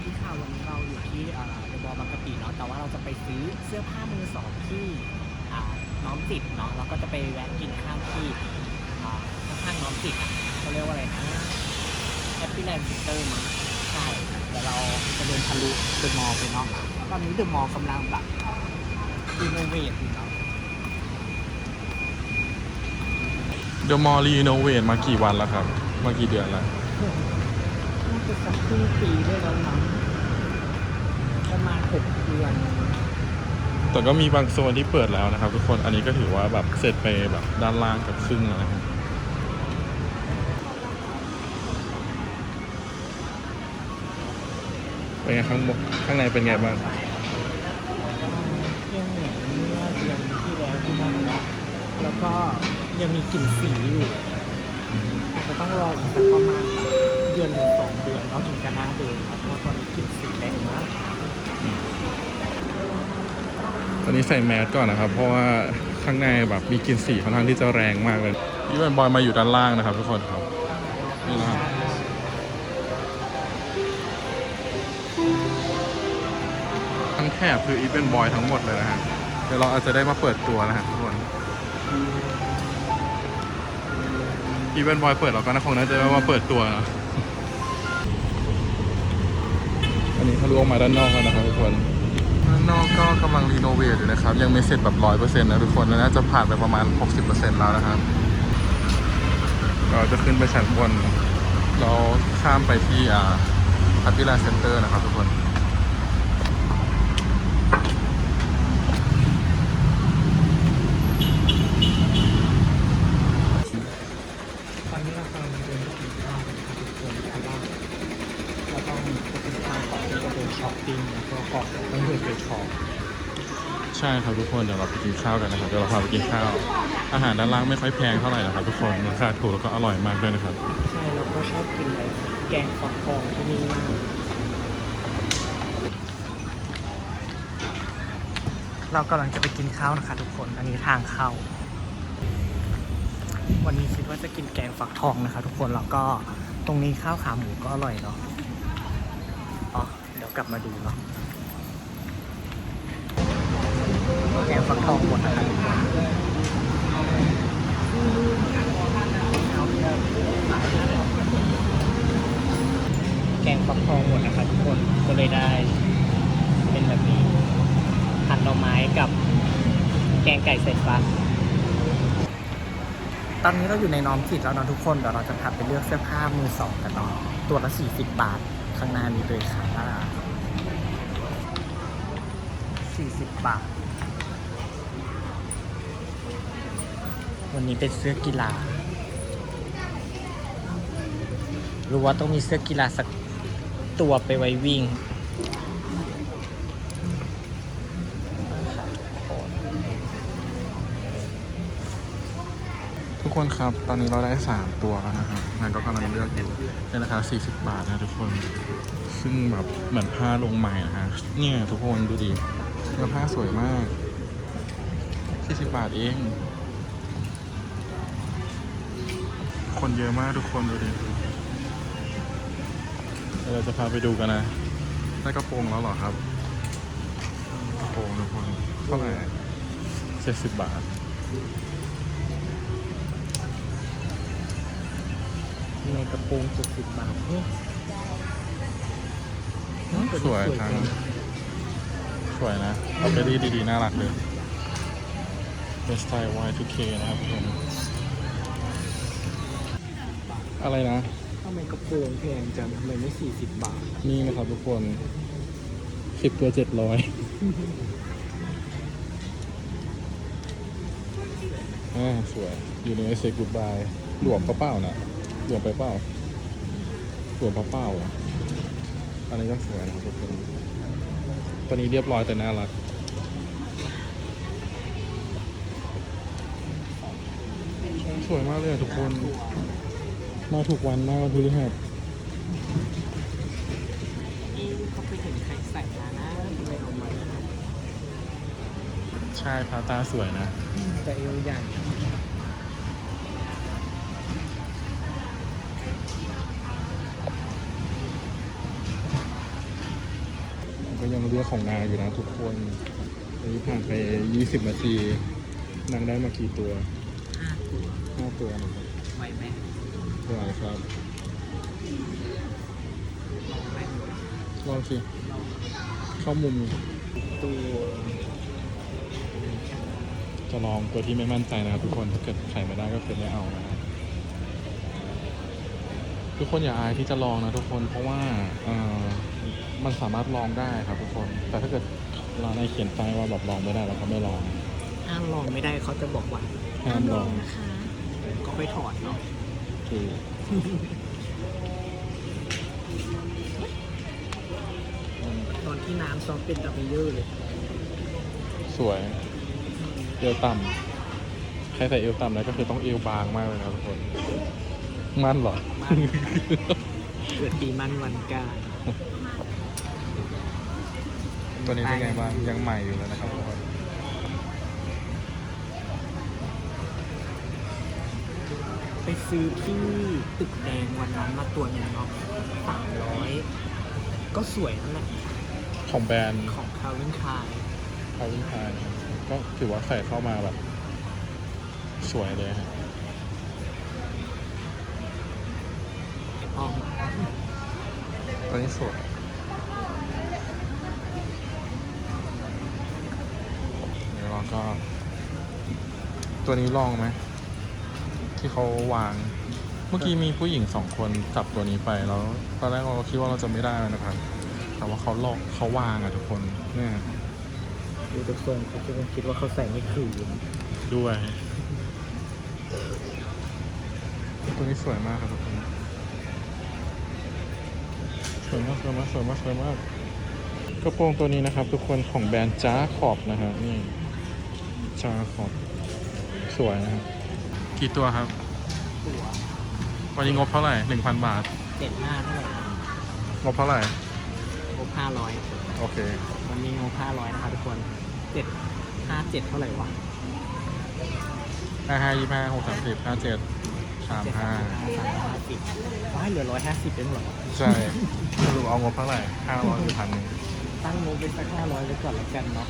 วัสดีค่ะวันนี้เราอยู่ที่เดอะมอลล์บางกะปิเนาะแต่ว่าเราจะไปซื้อเสื้อผ้ามือสองที่น้องจิตเนาะแล้วก็จะไปแวะกินข้าวที่อ่าข้างน้องจิตอะเขาเรียกว่าอะไรนะแฮปปี้แลนด์ซิสเตอร์มั้งใช่เดี๋ยวเราจะเดินทะลุเดอะมอลล์ไปเนาะตอนนี้เดอะมอลล์กำลังแบบรีโนเวทอยู่เนาะเดอะมอลล์รีโนเวทมากี่วันแล้วครับ มากี่เดือนแล้ว จะสักครึ่งปีได้แล้วมั้งประมาณหกเดือน แต่ก็มีบางโซนที่เปิดแล้วนะครับ ทุกคน อันนี้ก็ถือว่าแบบเสร็จไปแบบด้านล่างกับครึ่งแล้วนะครับเป็นไงข้างบนข้างในเป็นไงบ้างยังเหมือนเมื่อเดือนที่แล้วที่นั่นนะแล้วก็ยังมีกลิ่นสีอยู่อาจจะต้องรออีกสักประมาณเดือนถึงสองเดือน เนาะถึงจะน่าเดินครับเพราะว่าตอนนี้กลิ่นสีแรงมากตอนนี้ใส่แมสก่อนนะครับ เพราะว่าข้างในแบบมีกลิ่นสีค่อนข้างที่จะแรงมากเลยพี่บอยบอยมาอยู่ด้านล่างนะครับทุกคนครับนี่นะครับทั้งแถบคืออีเป็นบอยทั้งหมดเลยนะฮะเดี๋ยวเราอาจจะได้มาเปิดตัวนะฮะทุกคนอีเป็นบอยเปิดเราก็น่าคงน่าจะได้มาเปิดตัวเนอะ อันนี้ทะลุออกมาด้านนอกแล้วนะครับทุกคนด้านนอกก็กำลังรีโนเวทอยู่นะครับ ยังไม่เสร็จแบบร้อยเปอร์เซ็นต์นะทุกคนน่าจะผ่านไปประมาณ 60%แล้วนะครับเราจะขึ้นไปชั้นบน เราข้ามไปที่อ่าพัทยาเซ็นเตอร์นะครับทุกคน ตอนนี้เรากำลังเดินไปกินข้าวกันนะครับทุกคนเพราะว่าเราต้องไปกินข้าวก่อนที่จะเดินช้อปปิ้งแล้วก็ก่อนต้องเดินไปช็อป ใช่ ครับทุกคนเดี๋ยวเราไปกินข้าวกันนะครับเดี๋ยวเราพาไปกินข้าว อาหารด้านล่างไม่ค่อยแพงเท่าไหร่นะครับทุกคนราคาถูกแล้วก็อร่อยมากด้วยนะครับใช่เราก็ชอบกินอะไรแกงฟักทองที่นี่มากเรากำลังจะไปกินข้าวนะคะทุกคนอันนี้ทางเข้า วันนี้คิดว่าจะกินแกงฟักทองนะคะ ทุกคนแล้วก็ตรงนี้ข้าวขาหมูก็อร่อยเนาะอ๋อเดี๋ยวกลับมาดูเนาะ แกงฟักทองหมดนะคะทุกคนแกงฟักทองหมดนะครับทุกคนก็เลยได้ เป็นแบบนี้ผัดหน่อไม้กับแกงไก่ใส่ฟักตอนนี้เราอยู่ในน้อมจิตแล้วนะทุกคนเดี๋ยวเราจะพาไปเลือกเสื้อผ้ามือสองกันเนาะตัวละ 40 บาทข้างหน้านี้เลยค่ะ40 บาท วันนี้เป็นเสื้อกีฬา รู้ว่าต้องมีเสื้อกีฬาสักตัวไปไว้วิ่งทุกคนครับ ตอนนี้เราได้ 3 ตัวแล้วนะครับงานก็กำลังเลือกอยู่ในราคา 40 บาทนะทุกคน ซึ่งแบบเหมือนผ้าลงใหม่นะฮะ เนี่ยทุกคนดูดิเนื้อผ้าสวยมาก 40 บาทเอง คนเยอะมากทุกคนดูดิเดี๋ยวเราจะพาไปดูกันนะได้กระโปรงแล้วเหรอครับกระโปรงทุกคนเท่าไหร่70บาท ในกระโปรง70บาทเนี่ยสวยจังสวยนะเอาไปดีดีๆ น่ารักเลยเป็นสไตล์ Y2K นะครับทุกคน อะไรนะทำไมกระโปรงแพงจังทำไมไม่40บาท นี่นะครับทุกคนสิบตัวเจ็ดร้อยอ่าสวย อยู่ในเซกูดบายหลวมเปล่าๆนะหลวมไปเปล่าหลวมเปล่าๆอะอันนี้ก็สวยนะครับทุกคนตัวนี้เรียบร้อยแต่น่ารักสวยมากเลยอะทุกคน มาถูกวันมากวันพฤหัสนี่เขาไปเห็นใครใส่มานะทำไมเอามาใช่พาตาสวยนะ แต่เอวใหญ่เรื่องของนางอยู่นะทุกคนอันนี้ผ่านไปยี่สิบนาที นางได้มากี่ตัวห้าตัวห้าตัวนะครับไหวไหม สวยครับลองไหมลองสิ เข้ามุมตัวจะลองตัวที่ไม่มั่นใจนะครับทุกคน ถ้าเกิดไขไม่ได้ก็คือไม่เอานะครับทุกคนอย่าอายที่จะลองนะทุกคน เพราะว่าเอ่อมันสามารถลองได้ครับทุกคน แต่ถ้าเกิดเราในเขียนป้ายว่าแบบลองไม่ได้เราก็ไม่ลองถ้าลองไม่ได้เขาจะบอกว่าห้ามลองนะคะ ก็ไปถอดเนาะ ถูกตอนที่น้ำซอฟเป็นดับเบิลยูเลยสวย เอวต่ำใครใส่เอวต่ำแล้วก็คือต้องเอวบางมากเลยนะทุกคน มั่นเหรอ มันเกิดปีมันวันกาตัวนี้เป็นไงบ้างยังใหม่อยู่เลยนะครับทุกคน ซื้อที่ตึกแดงวันนั้นมาตัวหนึ่งเนาะสามร้อยก็สวยนั่นแหละของแบรนด์ของคาวินคายพาวินพายก็ถือว่าใส่เข้ามาแบบ สวยเลยฮะอ๋อตัวนี้สวยเดี๋ยวเราก็ ตัวนี้ลองไหม ที่เขาวาง เมื่อกี้มีผู้หญิงสองคนจับตัวนี้ไปแล้วตอนแรกเราก็คิดว่าเราจะไม่ได้นะครับ แต่ว่าเขาลอกเขาวางอะทุกคนเนี่ยดูจากทรงเขาจะคงคิดว่าเขาใส่ไม่คืนด้วยตัวนี้สวยมากครับทุกคนสวยมากสวยมากสวยมากสวยมากกระโปรงตัวนี้นะครับ ทุกคนของแบรนด์จ้าขอบนะครับนี่จ้าขอบสวยนะครับ กี่ตัวครับ ตัววันนี้งบเท่าไหร่หนึ่งพันบาท เจ็ดห้าเท่าไหร่งบเท่าไหร่ งบห้าร้อยโอเค วันนี้งบห้าร้อยนะคะทุกคนเจ็ดห้าเจ็ดเท่าไหร่วะห้าห้ายี่ห้าหกสามสิบห้าเจ็ดสามห้าสามห้าสิบว้ายเหลือร้อยห้าสิบเองเหรอใช่สรุปเอางบเท่าไหร่ห้าร้อยหรือพันหนึ่งตั้งงบไปสักห้าร้อยไว้ก่อนแล้วกันเนาะ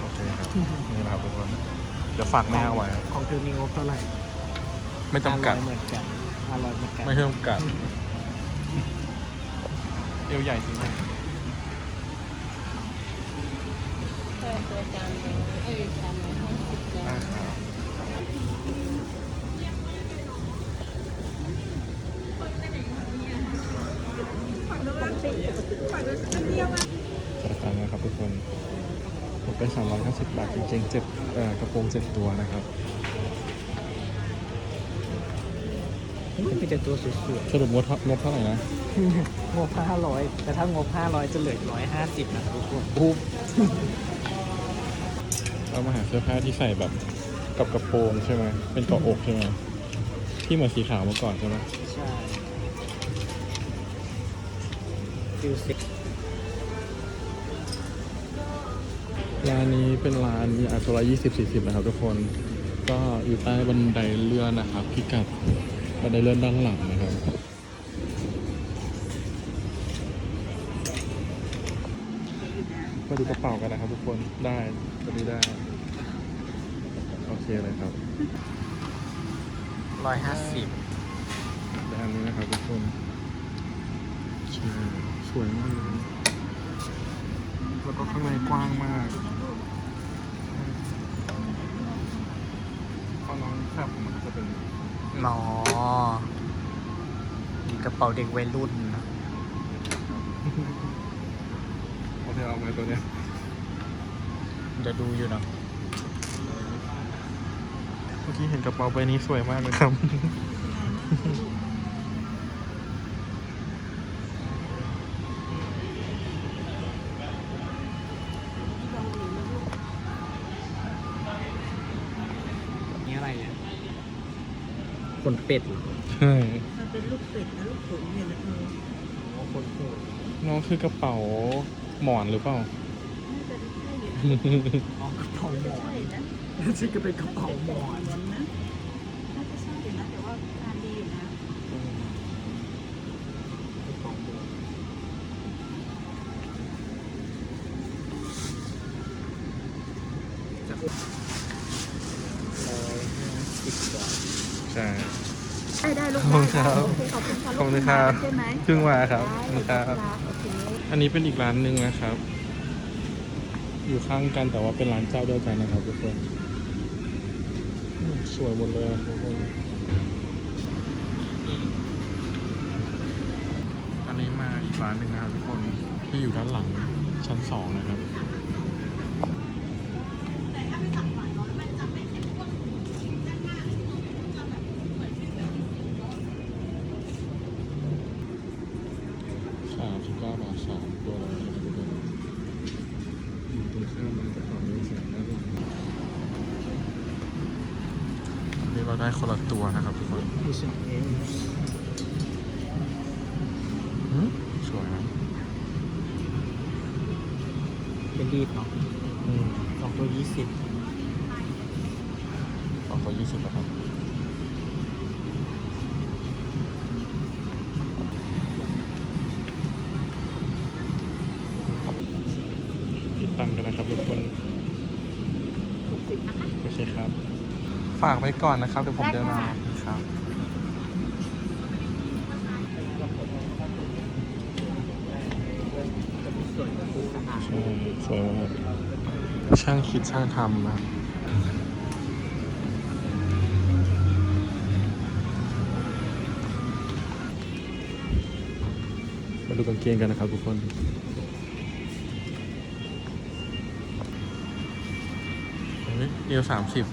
โอเคครับ นี่นะครับทุกคนเดี๋ยวฝากแม่เอาไว้ ของเธอมีงบเท่าไหร่ ไม่จำกัด500เหมือนกันห้าร้อยเหมือนกันไม่จำกัดเอวใหญ่จริงไหมเปิดตัวจานเลยเอ้ยจานละห้าสิบจานอ่าครับจัดการนะครับทุกคนผมเป็น350 บาทจริงๆเจ็ดเอ่อกระโปรงเจ็ดตัวนะครับ เป็นแต่ตัวสวยสรุปงบเท่างบเท่าไหร่นะๆงบห้าร้อยแต่ถ้างบห้าร้อยจะเหลือร้อยห้าสิบนะทุกคนปุ๊บเรามาหาเสื้อผ้าที่ใส่แบบกับกระโปรงใช่ไหมเป็นเกาะอกใช่ไหมที่เหมือนสีขาวเมื่อก่อนใช่ไหมใช่ฟิลเซ็กร้านนี้เป็นร้านมีอัตรา20 40นะครับทุกคน ก็อยู่ใต้บันไดเลื่อนนะครับพิกัด บันไดเลื่อนด้านหลังนะครับ มาดูกระเป๋ากันนะครับทุกคนได้ตัวนี้ได้ โอเคเลยครับร้อยห้าสิบแต่อันนี้นะครับทุกคนสวยสวยมากเลยแล้วก็ข้างในกว้างมากพอน้องแคบมันก็จะเป็น หนอมีกระเป๋าเด็กวัยรุ่นนะโอเคเอาไปตัวเนี้ยจะดูอยู่เนาะเมื่อกี้เห็นกระเป๋าใบนี้สวยมากเลยครับ เป็ดเหรอใช่มันเป็นลูกเป็ดนะลูกขนเนี่ยนะเอออ๋อขนโหดน้องคือกระเป๋าหมอนหรือเปล่า น่าจะใช่อยู่นะ อ๋อกระเป๋าหมอใช่นนะชื่อก็เป็นกระเป๋าหมอนเหมือนนะน่าจะใช่อยู่นะแต่ว่าทานดีอยู่นะ กระเป๋าหมอน ขอบคุณครับ ขอบ คุณค่ะขอบคุณครับใช่ไหม เพิ่งมาครับขอบคุณครับ โอเคอันนี้เป็นอีกร้านหนึ่งนะครับ อยู่ข้างกันแต่ว่าเป็นร้านเจ้าเดียวกันนะครับทุกคนอืมสวยหมดเลยอะทุกคน อันนี้มาอีกร้านหนึ่งนะครับทุกคนที่อยู่ด้านหลังชั้นสองนะครับ สามสิบเก้าบาทสาม ตัวเลยนะครับทุกคนอยู่ตรงข้ามมันจะของมีเสียงด้านหลังอันนี้เราได้คนละตัวนะครับทุกคนมีเสียงเองหืมสวยนะเป็นดีดเนาะอืมสองตัวยี่สิบสองตัวยี่สิบนะครับ ติดตามกันนะครับทุกคนโอเคครับ ฝากไว้ก่อนนะครับเดี๋ยวผมเดินมาครับสวยคู่สะอาดใช่สวยมากช่างคิดช่างทำนะครับมาดูกางเกงกันนะครับทุกคน นี่เอวสามสิบ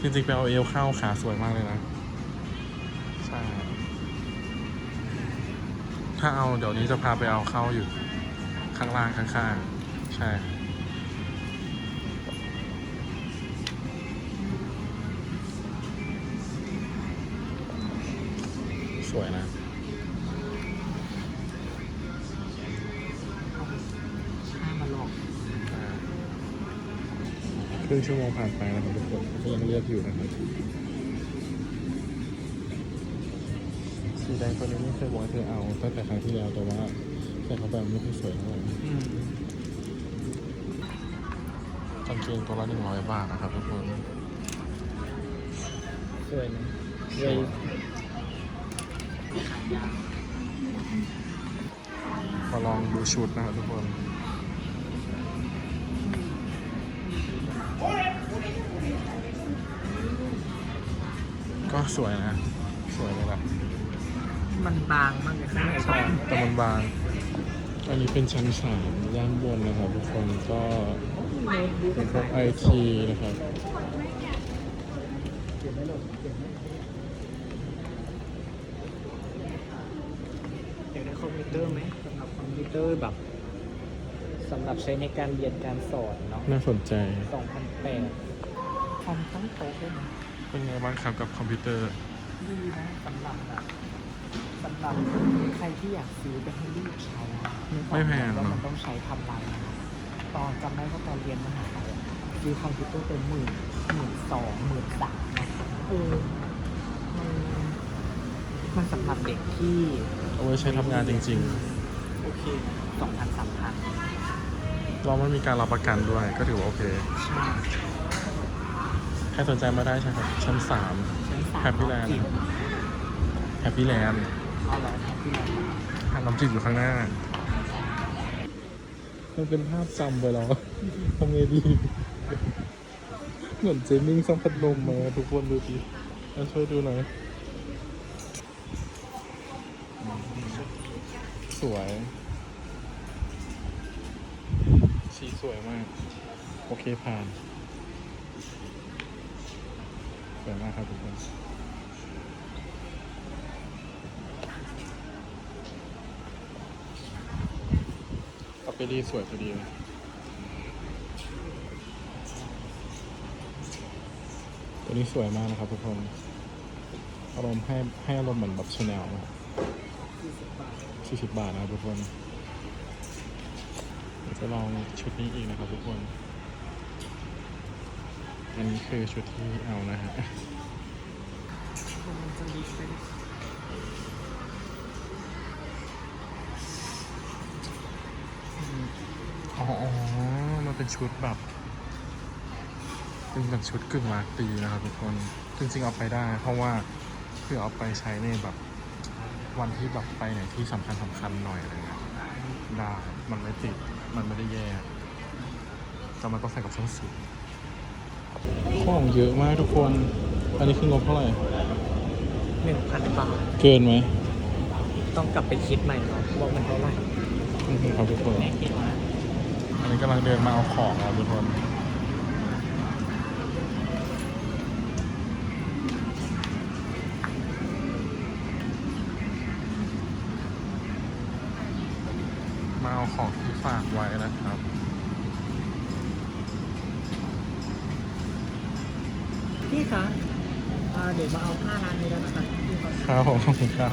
จริงๆไปเอาเอวเข้าขาสวยมากเลยนะ ใช่ ถ้าเอาเดี๋ยวนี้จะพาไปเอาเข้าอยู่ ข้างล่างข้างๆ ใช่สวยนะ รึ่งชั่วโมงผ่านไปนะครับทุกคนก็ยังเลือกอยู่นะครับสีแดงตัวนี้ไม่เคยบอกให้เธอเอาตั้งแต่ครั้งที่แล้วแต่ว่าแต่เขาแบบไม่ค่อยสวยเท่าไหร่อืมกางเกงตัวละหนึ่งร้อยบาทนะครับทุกคนสวยนะสวยขายาวมาลองดูชุดนะครับทุกคน ก็สวยนะ สวยเลยล่ะมันบางมากเลยข้างในแดงแต่มันบาง อันนี้เป็นชั้นสามย่านบนนะครับทุกคนก็เป็นพวกไอทีนะครับเก็บไม่หลดเก็บไม่อยากได้คอมพิวเตอร์ไหมสำหรับคอมพิวเตอร์แบบสำหรับใช้ในการเรียนการสอนเนาะน่าสนใจ 2008คอมตั้งโต๊ะด้วยนะ เป็นไงบ้างครับกับคอมพิวเตอร์ ดีนะสำหรับแบบสำหรับใครที่อยากซื้อไปให้ลูกใช้นะนึกออกไม่แพงว่าเนอะมันต้องใช้ทำลายนะครับตอนจำได้ว่าตอนเรียนมหาลัยอะซื้อคอมพิวเตอร์เป็นหมื่นหมื่นสองหมื่นสามนะเออมันมันสำหรับเด็กที่เอาไว้ใช้ทำงานจริงโอเคสองพันสามพัน ๆ เราไม่มีการรับประกันด้วยก็ถือว่าโอเค ใช่ ใครสนใจมาได้ใช่ครับชั้นสามชั้นสาม Happy Land จิบแฮปปี้แลนด์เอาเหรอแฮปปี้แลนด์หาดน้ำจิ้มอยู่ข้างหน้า มันเป็นภาพจำไปแล้วทำไงดี เหมือนเจมิ่งซ่อมพัดลมมาทุกคนดูดิเอาช่วยดูหน่อย สวย สีสวยมาก โอเคผ่าน ส วยมากครับทุกคนเอาไปดีสวยพอดีเลยตัวนี้สวยมากนะครับทุกคน อารมณ์ให้ให้อารมณ์เหมือนแบบชาแนลนะสี่สิบบาทนะครับทุกคน เดี๋ยวจะลองชุดนี้อีกนะครับทุกคน อันนี้คือชุดที่เอานะฮะเป็นอ๋อ มันเป็นชุดแบบ เป็นแบบชุดกึ่งลาตีนะครับทุกคน จริงๆเอาไปได้ เพราะว่าผื่อเอาไปใช้ในแบบวันที่แบบไปไหนที่สำคัญสำคัญหน่อยอะไรเงี้ยได้ มันไม่ติด มันไม่ได้แย่แต่มันต้องใส่กับส้นสูง ของเยอะมากทุกคน อันนี้คืองบเท่าไหร่หนึ่งพันบาท เกินไหม ต้องกลับไปคิดใหม่เนาะว่ามันเท่าไหร่นี่คือครับทุกคนแม่คิดว่าอันนี้กำลังเดินมาเอาของแล้วทุกคนมาเอาของที่ฝากไว้นะครับ พี่ คะอ่าเดี๋ยวมาเอาผ้าร้านนี้แล้วนะคะพี่เขาครับผมขอบคุณครับ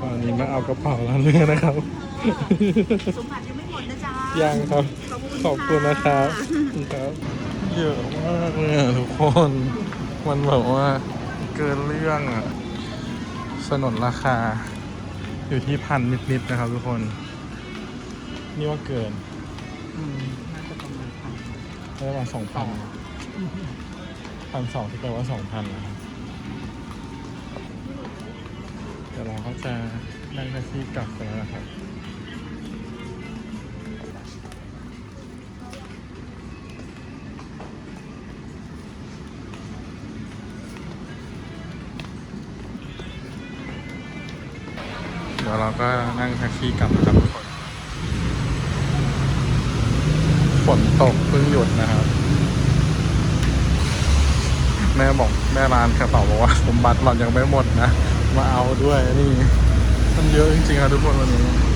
ตอนนี้มาเอากระเป๋าแล้วเนี่ยนะครับ สมบัติยังไม่หมดนะจ๊ะยังครับ ขอบคุณนะครับขอบคุณครับ เยอะมากเลยอะทุกคน มันแบบว่าเกินเรื่องอะ สนนราคา อยู่ที่พันนิดๆนะครับทุกคน นี่ว่าเกิน อืม ได้ประมาณสองพันพันสองที่แปลว่าสองพันนะครับเดี๋ยวเราเขาจะนั่งแท็กซี่กลับกันแล้วนะครับเดี๋ยวเราก็นั่งแท็กซี่กลับนะครับทุกคน ฝนตกเพิ่งหยุดนะครับ แม่บอกแม่ร้านกระเป๋าบอกว่าสมบัติหล่อนยังไม่หมดนะ มาเอาด้วยนี่ มันเยอะจริงๆครับทุกคนวันนี้